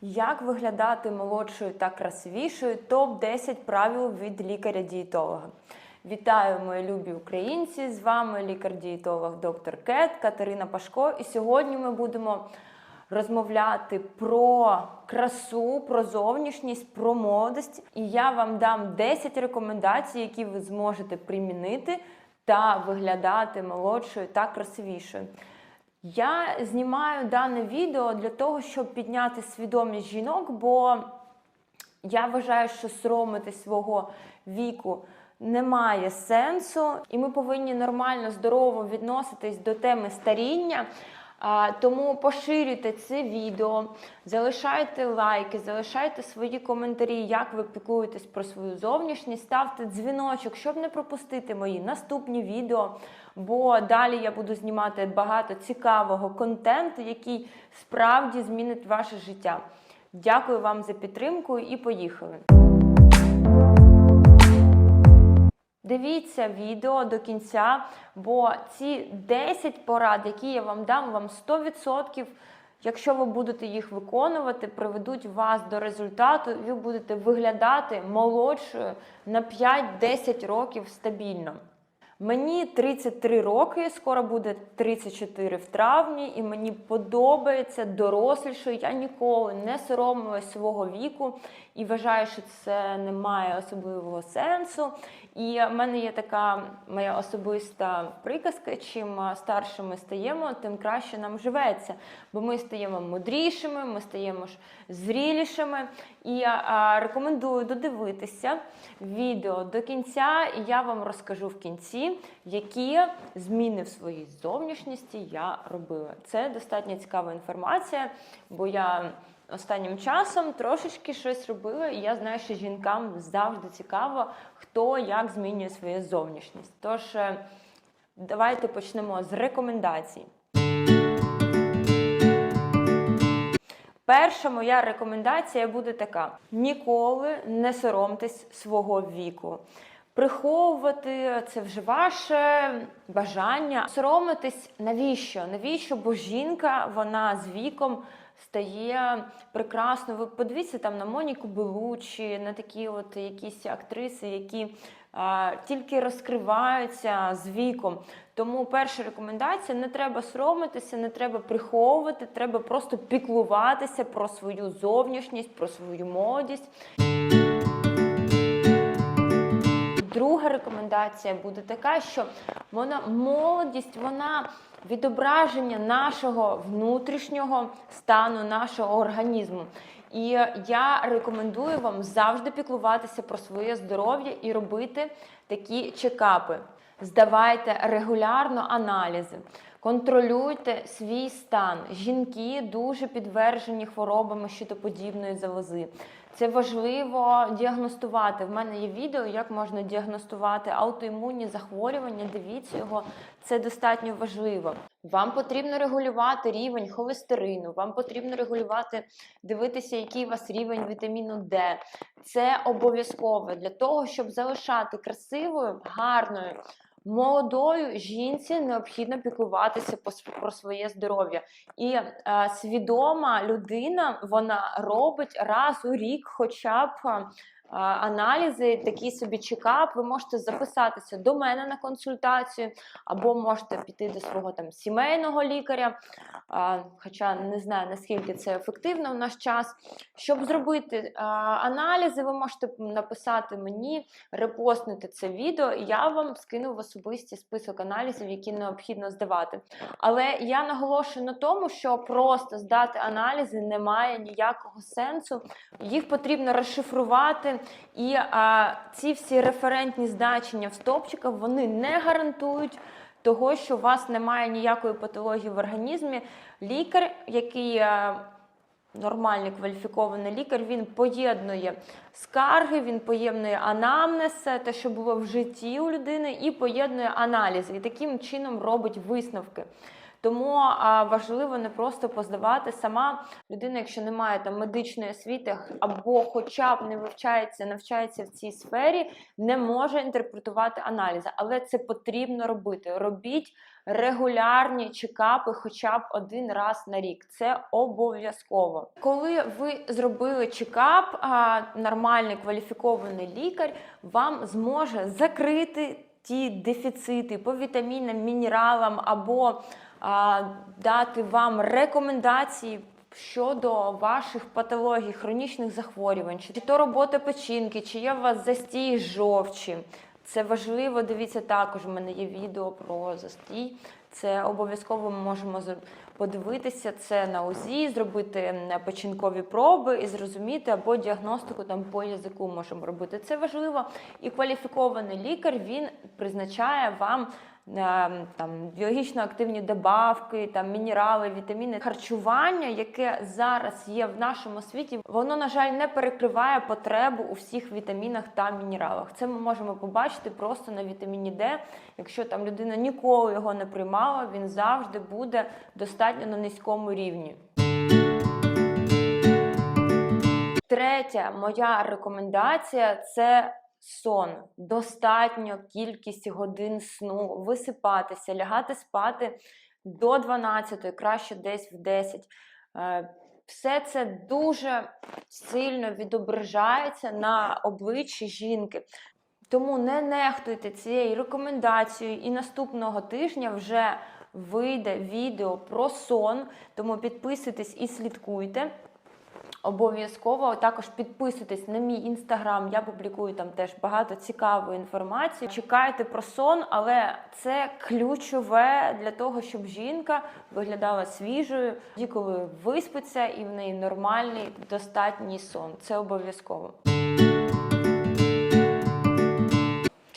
Як виглядати молодшою та красивішою? Топ 10 правил від лікаря-дієтолога. Вітаю, мої любі українці! З вами лікар-дієтолог доктор Кет Катерина Пашко. І сьогодні ми будемо розмовляти про красу, про зовнішність, про молодість. І я вам дам 10 рекомендацій, які ви зможете примінити та виглядати молодшою та красивішою. Я знімаю дане відео для того, щоб підняти свідомість жінок, бо я вважаю, що соромити свого віку немає сенсу, і ми повинні нормально, здорово відноситись до теми старіння. Тому поширюйте це відео, залишайте лайки, залишайте свої коментарі, як ви піклуєтесь про свою зовнішність, ставте дзвіночок, щоб не пропустити мої наступні відео. Бо далі я буду знімати багато цікавого контенту, який справді змінить ваше життя. Дякую вам за підтримку і поїхали. Дивіться відео до кінця, бо ці 10 порад, які я вам дам, вам 100%, якщо ви будете їх виконувати, приведуть вас до результату, і ви будете виглядати молодшою на 5-10 років стабільно. Мені 33 роки, скоро буде 34 в травні, і мені подобається дорослішою. Я ніколи не соромилась свого віку і вважаю, що це не має особливого сенсу. І в мене є така моя особиста приказка: чим старше ми стаємо, тим краще нам живеться. Бо ми стаємо мудрішими, ми стаємо ж зрілішими. І я рекомендую додивитися відео до кінця, і я вам розкажу в кінці, які зміни в своїй зовнішності я робила. Це достатньо цікава інформація, бо я останнім часом трошечки щось робила, і я знаю, що жінкам завжди цікаво, хто як змінює свою зовнішність. Тож е, давайте почнемо з рекомендацій. Перша моя рекомендація буде така: ніколи не соромтесь свого віку. Приховувати це вже ваше бажання. Соромитись навіщо? Навіщо? Бо жінка, вона з віком стає прекрасно. Ви подивіться там на Моніку Белучі, на такі от якісь актриси, які а, тільки розкриваються з віком. Тому перша рекомендація: не треба соромитися, не треба приховувати, треба просто піклуватися про свою зовнішність, про свою молодість. Друга рекомендація буде така, що вона молодість, вона відображення нашого внутрішнього стану, нашого організму. І я рекомендую вам завжди піклуватися про своє здоров'я і робити такі чекапи. Здавайте регулярно аналізи. Контролюйте свій стан. Жінки дуже підтверджені хворобами щитоподібної залози. Це важливо діагностувати. В мене є відео, як можна діагностувати аутоімунні захворювання. Дивіться його, це достатньо важливо. Вам потрібно регулювати рівень холестерину, вам потрібно регулювати, дивитися, який у вас рівень вітаміну Д. Це обов'язково для того, щоб залишати красивою, гарною. Молодою жінці необхідно піклуватися про своє здоров'я. І е, свідома людина вона робить раз у рік, хоча б е, аналізи, такий собі чекап. Ви можете записатися до мене на консультацію, або можете піти до свого там сімейного лікаря. Хоча не знаю наскільки це ефективно в наш час. Щоб зробити аналізи, ви можете написати мені, репостнути це відео, і я вам скину в особистий список аналізів, які необхідно здавати. Але я наголошую на тому, що просто здати аналізи немає ніякого сенсу. Їх потрібно розшифрувати. І а, ці всі референтні значення в стопчиках вони не гарантують того, що у вас немає ніякої патології в організмі. Лікар, який а, нормальний кваліфікований лікар, він поєднує скарги, він поєднує анамнез, те, що було в житті у людини, і поєднує аналізи. І таким чином робить висновки. Тому важливо не просто поздавати сама людина, якщо не має там медичної освіти або хоча б не вивчається, навчається в цій сфері, не може інтерпретувати аналізи. Але це потрібно робити. Робіть регулярні чекапи хоча б один раз на рік. Це обов'язково. Коли ви зробили чекап, нормальний кваліфікований лікар вам зможе закрити ті дефіцити по вітамінам, мінералам або дати вам рекомендації. Щодо ваших патологій, хронічних захворювань, чи то робота печінки, чи є у вас застій жовчі. Це важливо, дивіться також. У мене є відео про застій. Це обов'язково ми можемо подивитися це на УЗІ, зробити печінкові проби і зрозуміти або діагностику там по язику можемо робити. Це важливо. І кваліфікований лікар він призначає вам там біологічно активні добавки, там мінерали, вітаміни, харчування, яке зараз є в нашому світі, воно на жаль не перекриває потребу у всіх вітамінах та мінералах. Це ми можемо побачити просто на вітаміні Д. Якщо там людина ніколи його не приймала, він завжди буде достатньо на низькому рівні. Третя моя рекомендація це сон. Достатньо кількість годин сну, висипатися, лягати спати до 12, краще десь в 10. Е, Все це дуже сильно відображається на обличчі жінки. Тому не нехтуйте цією рекомендацією, і наступного тижня вже вийде відео про сон. Тому підписуйтесь і слідкуйте. Обов'язково також підписуйтесь на мій інстаграм. Я публікую там теж багато цікавої інформації. Чекайте про сон, але це ключове для того, щоб жінка виглядала свіжою, тоді, коли виспиться і в неї нормальний достатній сон. Це обов'язково.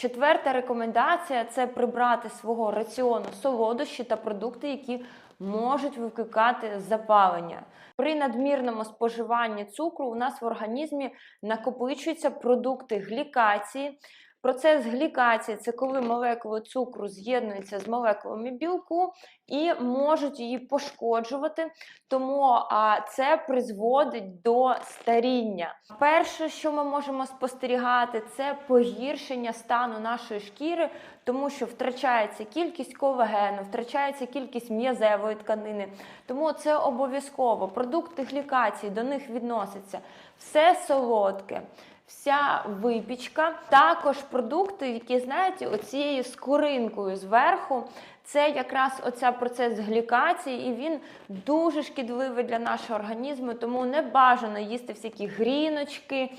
Четверта рекомендація це прибрати свого раціону солодощі та продукти, які можуть викликати запалення. При надмірному споживанні цукру у нас в організмі накопичуються продукти глікації. Процес глікації це коли молекули цукру з'єднуються з молекулами білку і можуть її пошкоджувати, тому це призводить до старіння. Перше, що ми можемо спостерігати, це погіршення стану нашої шкіри, тому що втрачається кількість колагену, втрачається кількість м'язевої тканини. Тому це обов'язково. Продукти глікації до них відносяться все солодке. Вся випічка, також продукти, які знаєте, оцією скоринкою зверху, це якраз оця процес глікації, і він дуже шкідливий для нашого організму, тому не бажано їсти всякі гріночки,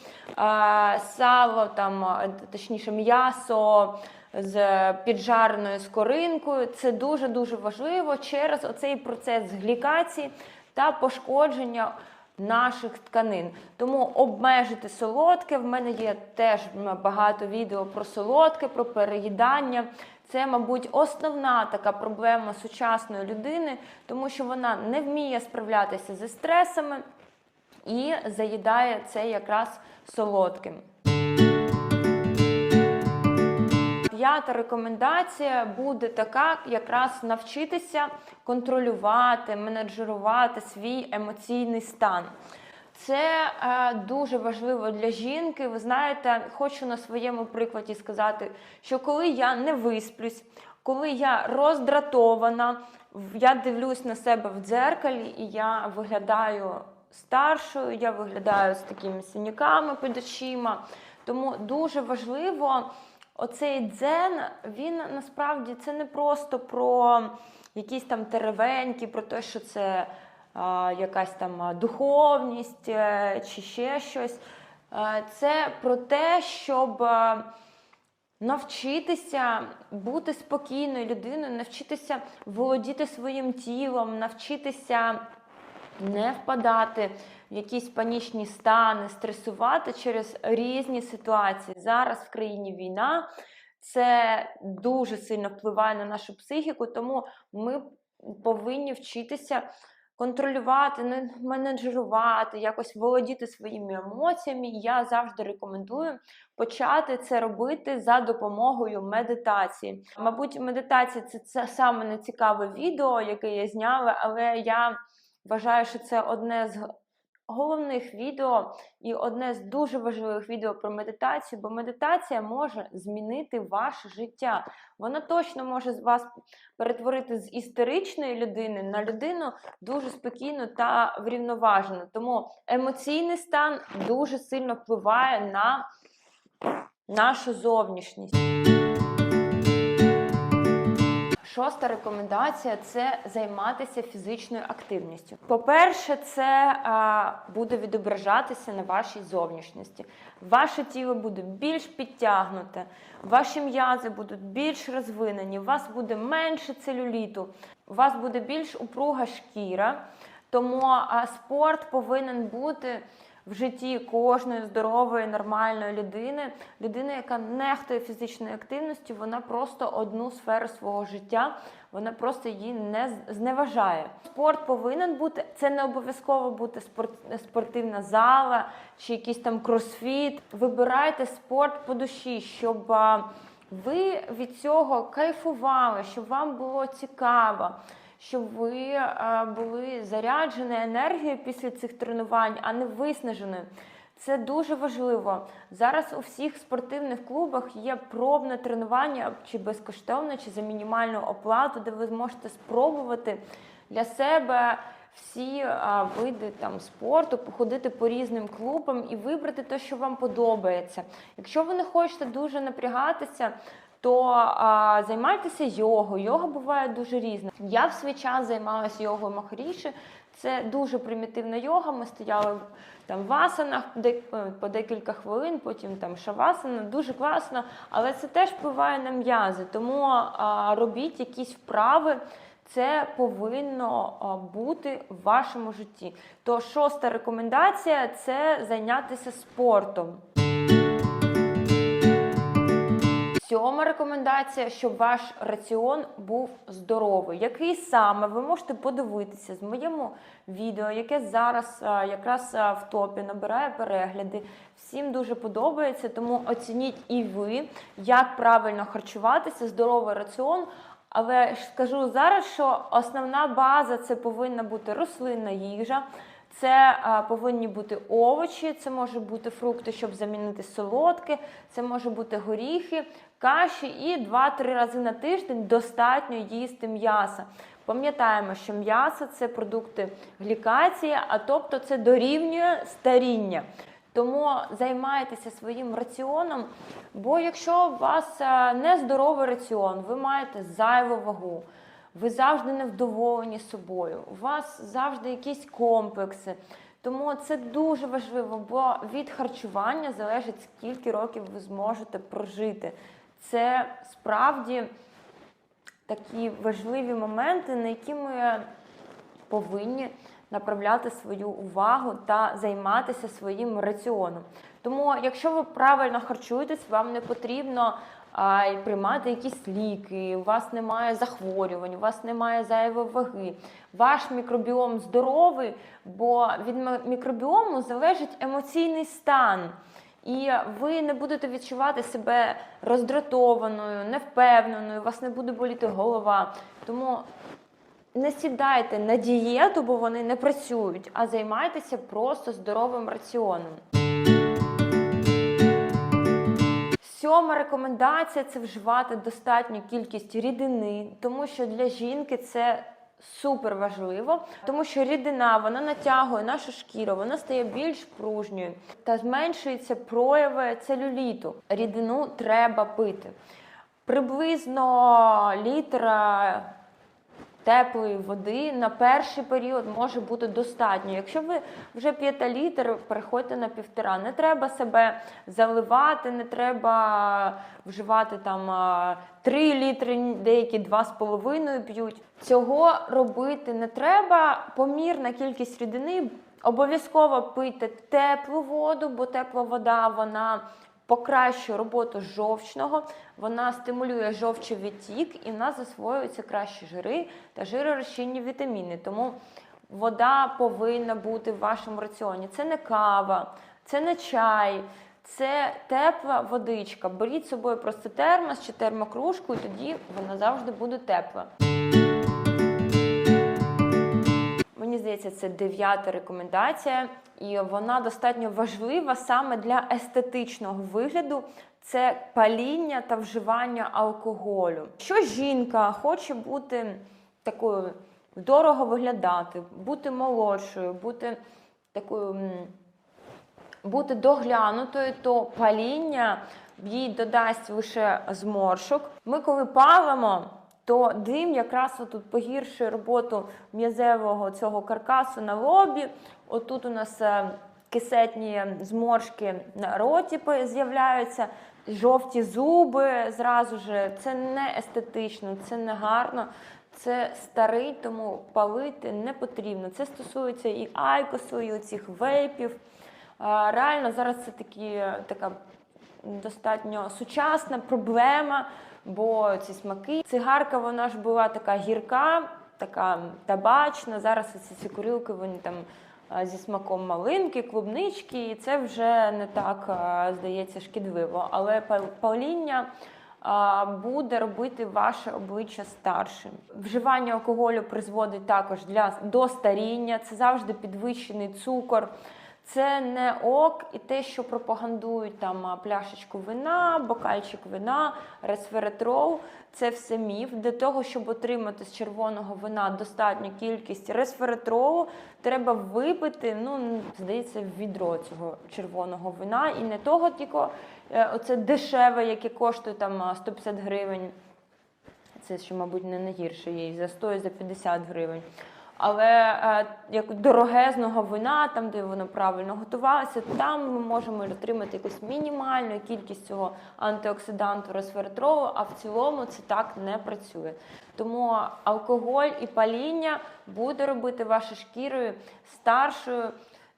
сало, там, точніше, м'ясо з піджареною скоринкою. Це дуже дуже важливо через оцей процес глікації та пошкодження наших тканин. Тому обмежити солодке. В мене є теж багато відео про солодке, про переїдання. Це, мабуть, основна така проблема сучасної людини, тому що вона не вміє справлятися зі стресами і заїдає це якраз солодким. П'ята рекомендація буде така, якраз навчитися контролювати, менеджерувати свій емоційний стан. Це е, дуже важливо для жінки. Ви знаєте, хочу на своєму прикладі сказати, що коли я не висплюсь, коли я роздратована, я дивлюсь на себе в дзеркалі і я виглядаю старшою, я виглядаю з такими синяками під очима. Тому дуже важливо оцей дзен, він насправді це не просто про якісь там теревеньки, про те, що це а, якась там духовність е, чи ще щось. Е, Це про те, щоб е, навчитися бути спокійною людиною, навчитися володіти своїм тілом, навчитися не впадати в якісь панічні стани, стресувати через різні ситуації. Зараз в країні війна. Це дуже сильно впливає на нашу психіку, тому ми повинні вчитися контролювати, не менеджерувати, якось володіти своїми емоціями, я завжди рекомендую почати це робити за допомогою медитації. Мабуть, медитація це, це саме нецікаве відео, яке я зняла, але я вважаю, що це одне з головних відео і одне з дуже важливих відео про медитацію, бо медитація може змінити ваше життя. Вона точно може вас перетворити з істеричної людини на людину дуже спокійну та врівноважену. Тому емоційний стан дуже сильно впливає на нашу зовнішність. Шоста рекомендація це займатися фізичною активністю. По-перше, це а, буде відображатися на вашій зовнішності. Ваше тіло буде більш підтягнуте, ваші м'язи будуть більш розвинені, у вас буде менше целюліту, у вас буде більш упруга шкіра. Тому а, спорт повинен бути в житті кожної здорової, нормальної людини. Людина, яка нехтує фізичною активністю, вона просто одну сферу свого життя, вона просто її не зневажає. Спорт повинен бути, це не обов'язково бути спорт, спортивна зала чи якийсь там кросфіт. Вибирайте спорт по душі, щоб ви від цього кайфували, щоб вам було цікаво щоб ви е, були заряджені енергією після цих тренувань, а не виснаженою. Це дуже важливо. Зараз у всіх спортивних клубах є пробне тренування чи безкоштовне, чи за мінімальну оплату, де ви зможете спробувати для себе всі а, види там спорту, походити по різним клубам і вибрати те, що вам подобається. Якщо ви не хочете дуже напрягатися, то а, займайтеся йогою. Йога буває дуже різна. Я в свій час займалася йогою Махаріші. Це дуже примітивна йога. Ми стояли там в асанах де- по декілька хвилин, потім там шавасана. Дуже класно, але це теж впливає на м'язи. Тому а, робіть якісь вправи. Це повинно бути в вашому житті. То шоста рекомендація це зайнятися спортом. Сьома рекомендація, щоб ваш раціон був здоровий. Який саме ви можете подивитися з моєму відео, яке зараз якраз в топі набирає перегляди. Всім дуже подобається, тому оцініть і ви, як правильно харчуватися, здоровий раціон. Але скажу зараз, що основна база це повинна бути рослинна їжа. Це а, повинні бути овочі, це може бути фрукти, щоб замінити солодке, це може бути горіхи, каші і 2-3 рази на тиждень достатньо їсти м'яса. Пам'ятаємо, що м'ясо це продукти глікації, а тобто це дорівнює старіння. Тому займайтеся своїм раціоном, бо якщо у вас е, нездоровий раціон, ви маєте зайву вагу, ви завжди невдоволені собою, у вас завжди якісь комплекси. Тому це дуже важливо, бо від харчування залежить, скільки років ви зможете прожити. Це справді такі важливі моменти, на які ми повинні направляти свою увагу та займатися своїм раціоном. Тому, якщо ви правильно харчуєтесь, вам не потрібно а, приймати якісь ліки, у вас немає захворювань, у вас немає зайвої ваги. Ваш мікробіом здоровий, бо від мікробіому залежить емоційний стан. І ви не будете відчувати себе роздратованою, невпевненою, вас не буде боліти голова. Тому не сідайте на дієту, бо вони не працюють, а займайтеся просто здоровим раціоном. Сьома рекомендація це вживати достатню кількість рідини, тому що для жінки це супер важливо, тому що рідина вона натягує нашу шкіру, вона стає більш пружньою та зменшуються прояви целюліту. Рідину треба пити. Приблизно літра теплої води на перший період може бути достатньо. Якщо ви вже п'єте літр, переходьте на півтора. Не треба себе заливати, не треба вживати там 3 літри, деякі 2,5 п'ють. Цього робити не треба. Помірна кількість рідини. Обов'язково пийте теплу воду, бо тепла вода вона покращує роботу жовчного, вона стимулює жовчовідтік і в нас засвоюються кращі жири та жиророзчинні вітаміни. Тому вода повинна бути в вашому раціоні. Це не кава, це не чай, це тепла водичка. Беріть з собою просто термос чи термокружку, і тоді вона завжди буде тепла. Мені здається, це дев'ята рекомендація, і вона достатньо важлива саме для естетичного вигляду. Це паління та вживання алкоголю. Що жінка хоче бути такою дорого виглядати, бути молодшою, бути такою бути доглянутою, то паління їй додасть лише зморшок. Ми коли палимо, то дим якраз отут погіршує роботу м'язевого цього каркасу на лобі. Отут у нас е, кисетні зморшки на роті з'являються, жовті зуби зразу ж. Це не естетично, це не гарно. Це старий, тому палити не потрібно. Це стосується і айкосу, і оцих вейпів. Реально зараз це такі, така достатньо сучасна проблема, бо ці смаки. Цигарка вона ж була така гірка, така табачна. Зараз ці, ці курілки вони там зі смаком малинки, клубнички, і це вже не так здається шкідливо. Але паління буде робити ваше обличчя старшим. Вживання алкоголю призводить також для до старіння. Це завжди підвищений цукор. Це не ок, і те, що пропагандують там пляшечку вина, бокальчик вина, ресверетрол, це все міф. Для того, щоб отримати з червоного вина достатню кількість ресверетролу, треба випити, ну здається, відро цього червоного вина, і не того тільки е, оце дешеве, яке коштує там а, 150 гривень. Це ще, мабуть, не найгірше і за 100, і за 50 гривень. Але е, як дорогезного вина, там, де воно правильно готувалося, там ми можемо отримати якусь мінімальну кількість цього антиоксиданту ресвератролу, а в цілому це так не працює. Тому алкоголь і паління буде робити вашу шкірою старшою,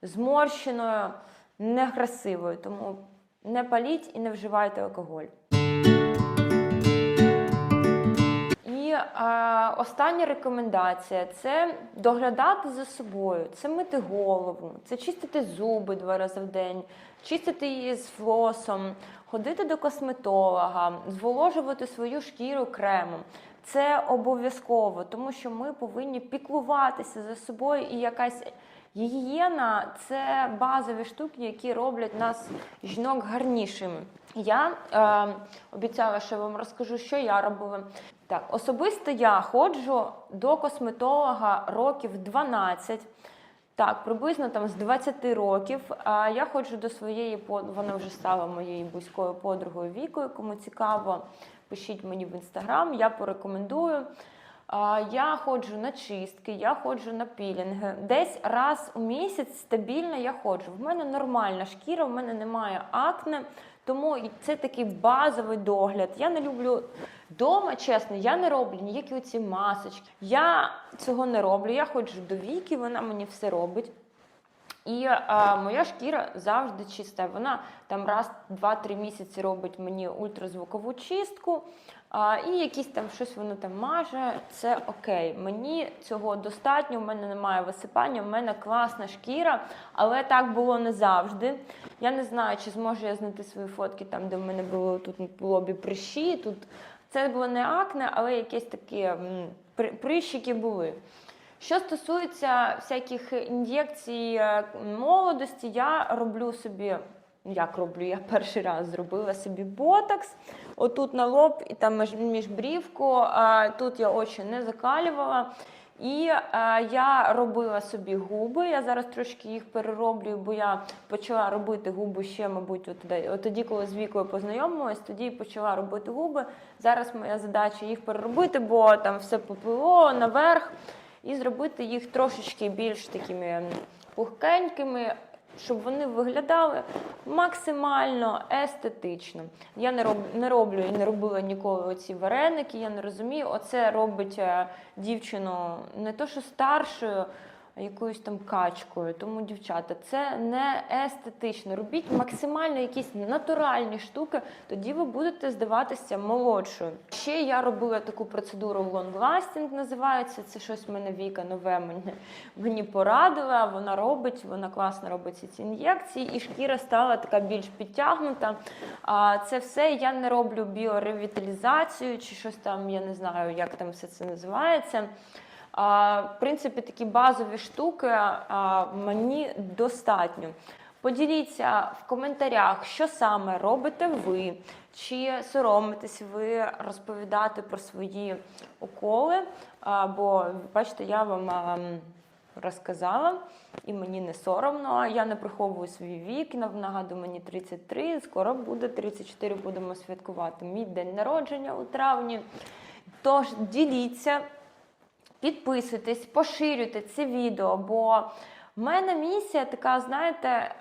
зморщеною, некрасивою. Тому не паліть і не вживайте алкоголь. І е, остання рекомендація це доглядати за собою, це мити голову, це чистити зуби два рази в день, чистити її з флосом, ходити до косметолога, зволожувати свою шкіру кремом. Це обов'язково, тому що ми повинні піклуватися за собою і якась. Гігієна це базові штуки, які роблять нас жінок гарнішими. Я е, обіцяла, що вам розкажу, що я робила. Так, особисто я ходжу до косметолога років 12. Так, приблизно там з 20 років. А я ходжу до своєї вона вже стала моєю близькою подругою вікою. Кому цікаво, пишіть мені в інстаграм, я порекомендую. А, Я ходжу на чистки, я ходжу на пілінги. Десь раз у місяць стабільно я ходжу. В мене нормальна шкіра, в мене немає акне, тому це такий базовий догляд. Я не люблю Дома, чесно, я не роблю ніякі оці масочки. Я цього не роблю. Я ходжу до віки, вона мені все робить. І а, моя шкіра завжди чиста. Вона там раз, два-три місяці робить мені ультразвукову чистку, і якісь там щось воно там маже. Це окей. Мені цього достатньо, в мене немає висипання, в мене класна шкіра, але так було не завжди. Я не знаю, чи зможу я знайти свої фотки там, де в мене було тут лобі прищі. Тут це було не акне, але якісь такі прищики були. Що стосується всяких ін'єкцій е, молодості, я роблю собі. Як роблю? Я перший раз зробила собі ботокс. Отут на лоб і там між, між брівку. Тут я очі не закалювала. І е, я робила собі губи. Я зараз трошки їх перероблюю, бо я почала робити губи ще, мабуть, от тоді, от тоді, коли з вікою познайомилась, тоді почала робити губи. Зараз моя задача їх переробити, бо там все поплило наверх, і зробити їх трошечки більш такими пухкенькими, щоб вони виглядали максимально естетично. Я не роб, не роблю і не робила ніколи оці вареники. Я не розумію. Оце робить е, дівчину не то, що старшою. Якоюсь там качкою. Тому, дівчата, це не естетично. Робіть максимально якісь натуральні штуки, тоді ви будете здаватися молодшою. Ще я робила таку процедуру lasting, називається. Це щось в мене Віка нове мені, мені порадила. Вона робить, вона класно робить ці ін'єкції, і шкіра стала така більш підтягнута. А це все я не роблю біоревіталізацію чи щось там, я не знаю, як там все це називається. В принципі, такі базові штуки мені достатньо. Поділіться в коментарях, що саме робите ви, чи соромитесь ви розповідати про свої уколи. Бо, бачите, я вам розказала, і мені не соромно. Я не приховую свій вік. Нагадую, мені 33, скоро буде 34, будемо святкувати мій день народження у травні. Тож діліться, підписуйтесь, поширюйте це відео, бо в мене місія така, знаєте, е,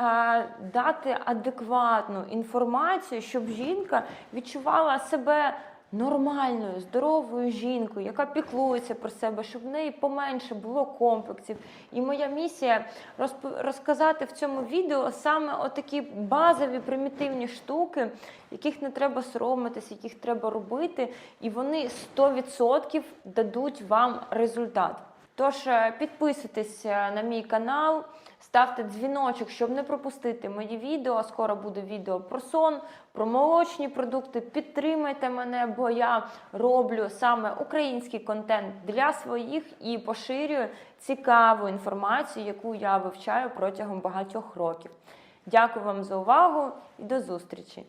дати адекватну інформацію, щоб жінка відчувала себе нормальною, здоровою жінкою, яка піклується про себе, щоб в неї поменше було комплексів. І моя місія розказати в цьому відео саме отакі базові примітивні штуки, яких не треба соромитись, яких треба робити, і вони 100% дадуть вам результат. Тож е, підписуйтесь е, на мій канал, ставте дзвіночок, щоб не пропустити мої відео. Скоро буде відео про сон, про молочні продукти. Підтримайте мене, бо я роблю саме український контент для своїх і поширюю цікаву інформацію, яку я вивчаю протягом багатьох років. Дякую вам за увагу і до зустрічі!